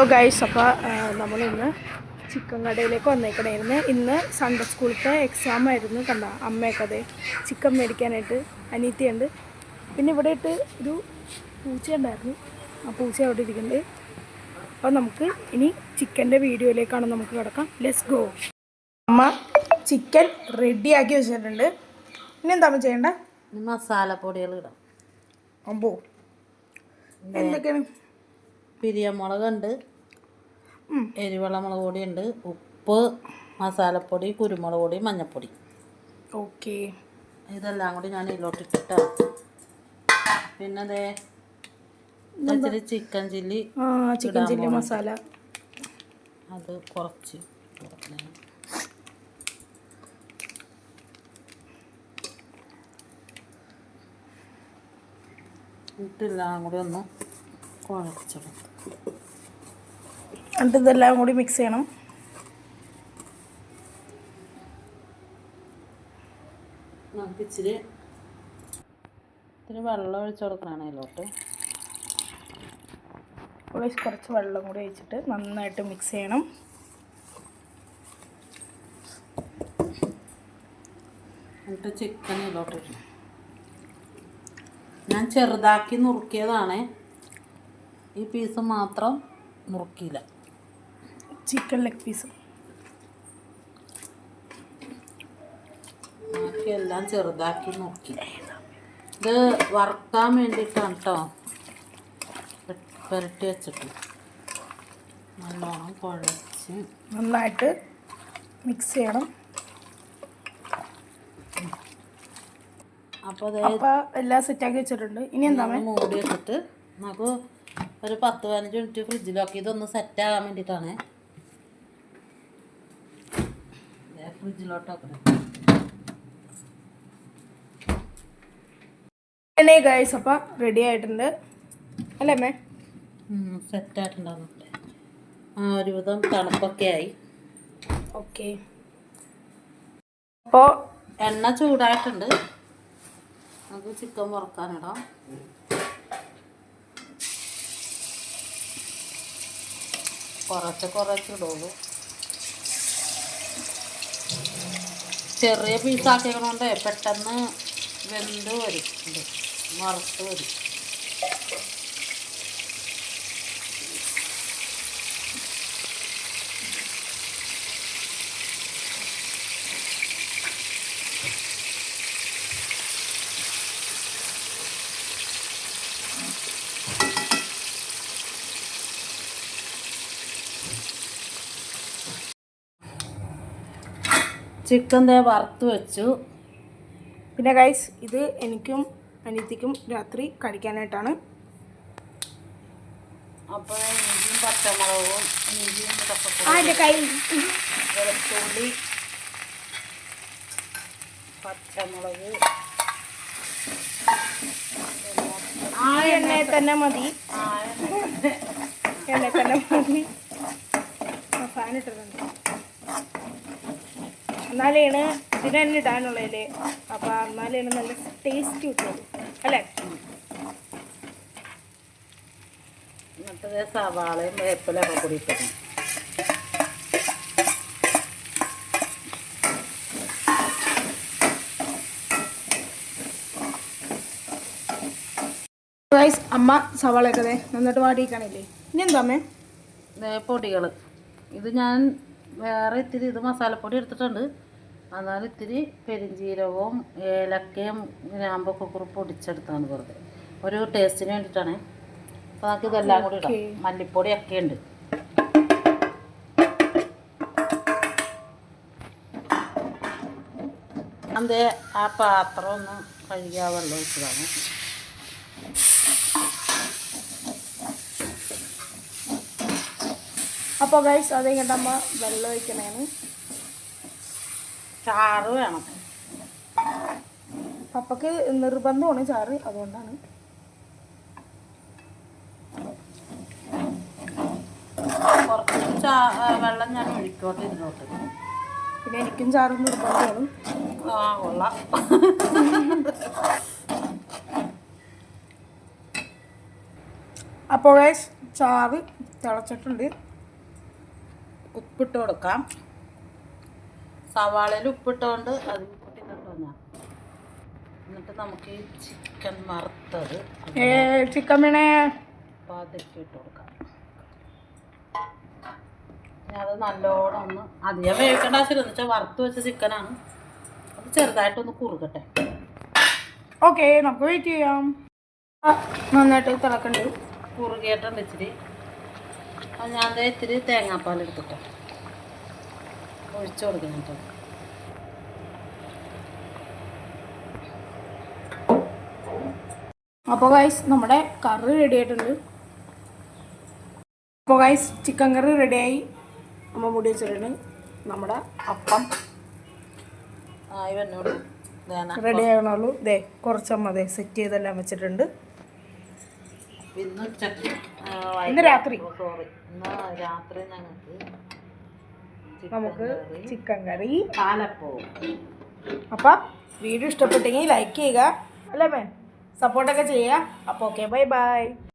Hello guys അപ്പോൾ നമ്മളിന്ന് chicken കടയിലേക്ക് വന്നേക്കണായിരുന്നു ഇന്ന് സൺഡേ സ്കൂളത്തെ എക്സാം ആയിരുന്നു കണ്ട? അമ്മയൊക്കെ അതെ ചിക്കൻ മേടിക്കാനായിട്ട് അനീത്തിയുണ്ട് പിന്നെ ഇവിടെ ഇട്ട് ഒരു പൂച്ച ഉണ്ടായിരുന്നു. ആ പൂച്ച അവിടെ ഇരിക്കുന്നുണ്ട്. അപ്പോൾ നമുക്ക് ഇനി ചിക്കന്റെ വീഡിയോയിലേക്കാണ് നമുക്ക് കിടക്കാം. ലെസ് ഗോ അമ്മ ചിക്കൻ റെഡിയാക്കി വെച്ചിട്ടുണ്ട്. ഇനി എന്താ ചെയ്യേണ്ട? മസാലപ്പൊടികൾ ഇടാം. അമ്പോ. എന്തൊക്കെയാണ്? പിരിയമുളകുണ്ട് ഉം. എരിവെള്ള മുളക് പൊടിയുണ്ട് ഉപ്പ് മസാലപ്പൊടി കുരുമുളക് പൊടി മഞ്ഞൾപ്പൊടി. ഓക്കെ. ഇതെല്ലാം കൂടി ഞാൻ ഇതിലോട്ട് ഇട്ടിട്ടാ പിന്നെ അതേ ഇച്ചിരി chicken chilli chicken chilli masala. അത് കുറച്ച് ഇട്ടില്ല കൂടി ഒന്ന് കുഴച്ചെടുക്കും. എന്നിട്ട് ഇതെല്ലാം കൂടി മിക്സ് ചെയ്യണം. നമുക്ക് ഇച്ചിരി ഇത്തിരി വെള്ളം ഒഴിച്ചു കൊടുക്കണം അതിലോട്ട്. കുറച്ച് വെള്ളം കൂടി ഒഴിച്ചിട്ട് നന്നായിട്ട് മിക്സ് ചെയ്യണം. എന്നിട്ട് ചിക്കൻ ഇതിലോട്ട് ഇടണം. ഞാൻ ചെറുതാക്കി നുറുക്കിയതാണ്. ഈ പീസ് മാത്രം നുറുക്കിയില്ല. ചിക്കൻ ലെഗ് പീസ് എല്ലാം ചെറുതാക്കി നോക്കി. ഇത് വറുക്കാൻ വേണ്ടിയിട്ടാണ് കേട്ടോ പുരട്ടി വെച്ചിട്ട്. നല്ലോണം കുഴച്ച്. നന്നായിട്ട് മിക്സ് ചെയ്യണം. അപ്പോൾ അപ്പോൾ എല്ലാം സെറ്റാക്കി വെച്ചിട്ടുണ്ട്. ഇനി എന്താ മൂടി വെച്ചിട്ട് നമുക്ക് ഒരു പത്ത് പതിനഞ്ച് മിനിറ്റ് ഫ്രിഡ്ജിലാക്കി ഇതൊന്ന് സെറ്റ് ആകാൻ വേണ്ടിയിട്ടാണ്. ഫ്രിഡ്ജിലോട്ടൊക്കെ എന്നെ ഗൈസ് അപ്പോൾ റെഡി ആയിട്ടുണ്ട്. അല്ലേ അമ്മേ? സെറ്റ് ആയിട്ടുണ്ടാകും ആ ഒരുവിധം തണുപ്പൊക്കെ ആയി. ഓക്കെ അപ്പോൾ എണ്ണ ചൂടായിട്ടുണ്ട്. നമുക്ക് ചിക്കൻ വറുക്കാനിടാം. കുറച്ച് കുറച്ച് ഇടുള്ളൂ. ചെറിയ പീസാക്കിയതുകൊണ്ട് പെട്ടെന്ന് വെന്ത് വരും. ഇത് വറുത്ത് വരും. ചിക്കൻ ദേ വറുത്ത് വെച്ചു. പിന്നെ ഗൈസ് ഇത് എനിക്കും അനിയത്തിക്കും രാത്രി കഴിക്കാനായിട്ടാണ്. അപ്പോൾ ഇഞ്ചിയും പച്ചമുളകും ഇഞ്ചിയും ആ എന്റെ കൈ. വെളുത്തുള്ളി പച്ചമുളക്. ആ എണ്ണയിൽ തന്നെ മതി. എണ്ണയിൽ തന്നെ. മതി. ഫാൻ ഇട്ടിട്ടുണ്ട്. എന്നാലാണ് ഇതിന് തന്നെ ഇടാനുള്ളതല്ലേ അപ്പോൾ എന്നാലാണ് നല്ല ടേസ്റ്റ് കിട്ടുന്നത് അല്ലേ? എന്നിട്ട് സവാളയും വേപ്പിലൊക്കെ കൂടി ഇട്ടു ഗൈസ് അമ്മ സവാള ദേ നന്നായിട്ട് വാടിയിക്കാണില്ലേ ഇനി എന്താ അമ്മേ? ദേ പൊടികൾ ഇത് ഞാൻ വേറെ ഇത്തിരി ഇത് മസാലപ്പൊടി എടുത്തിട്ടുണ്ട്. എന്നാൽ ഇത്തിരി പെരിഞ്ജീരകവും ഏലക്കയും ഗ്രാമ്പൊക്കെ കൂടി പൊടിച്ചെടുത്താണ് വെറുതെ. ഒരു ടേസ്റ്റിന് വേണ്ടിയിട്ടാണ്. അപ്പോൾ നമുക്ക് ഇതെല്ലാം കൂടി ഇടാം. മല്ലിപ്പൊടി ഒക്കെ ഉണ്ട്. അതെ ആ പാത്രം ഒന്ന് കഴുകിയ വെള്ളം ഒഴിച്ചതാണ്. അപ്പോൾ ഗൈസ് അതേ കണ്ട അമ്മ വെള്ളം ഒഴിക്കണേന്ന് ചാറ് വേണം. പപ്പക്ക് നിർബന്ധമാണ് ചാറ് അതുകൊണ്ടാണ്. കുറച്ച് ചാ വെള്ളം ഞാൻ ഒഴിക്കോട്ടെ ഇതിലോട്ട്. പിന്നെ എനിക്കും ചാറ് നിർബന്ധമാണ്. ആ കൊള്ളാം. അപ്പോൾ ഗൈസ് ചാറ് തിളച്ചിട്ടുണ്ട്. ഉപ്പിട്ട് കൊടുക്കാം. സവാളയിൽ ഉപ്പിട്ടുകൊണ്ട് അത് ഉപ്പിട്ടിട്ടോ ഞാൻ. എന്നിട്ട് നമുക്ക് ഈ ചിക്കൻ മറുത്തത് ചിക്കൻ വീണേ പതുക്കെ ഇട്ട് കൊടുക്കാം. അത് നല്ലോണം ഒന്ന് അധികം വേവിക്കേണ്ട ആവശ്യമില്ല. എന്ന് വെച്ചാൽ വറുത്ത് വെച്ച ചിക്കനാണ് അത് ചെറുതായിട്ടൊന്ന് കുറുകട്ടെ. ഓക്കെ നമുക്ക് വെയിറ്റ് ചെയ്യാം. നന്നായിട്ട് തിളക്കണ്ട്. കുറുകിയിട്ടുണ്ട് ഇച്ചിരി. അപ്പം ഞാൻ ഇത്തിരി തേങ്ങാപ്പാൽ എടുത്തിട്ട്. ഒഴിച്ചു കൊടുക്കണം കേട്ടോ. അപ്പോൾ ഗൈസ് നമ്മുടെ കറി റെഡി ആയിട്ടുണ്ട്. അപ്പോൾ ഗൈസ് ചിക്കൻ കറി റെഡിയായി അമ്മ മുടി വെച്ചിട്ടുണ്ട്. നമ്മുടെ അപ്പം. റെഡി ആകണുള്ളൂ ദേ കുറച്ചമ്മ ദേ സെറ്റ് ചെയ്തെല്ലാം വെച്ചിട്ടുണ്ട്. ഇന്ന് രാത്രി. രാത്രി ഞങ്ങൾക്ക് നമുക്ക് ചിക്കൻ കറി. പാലപ്പോ. അപ്പം വീഡിയോ ഇഷ്ടപ്പെട്ടെങ്കിൽ ലൈക്ക് ചെയ്യുക. അല്ലേ മേ സപ്പോർട്ടൊക്കെ ചെയ്യുക. അപ്പോൾ ഓക്കെ ബൈ ബൈ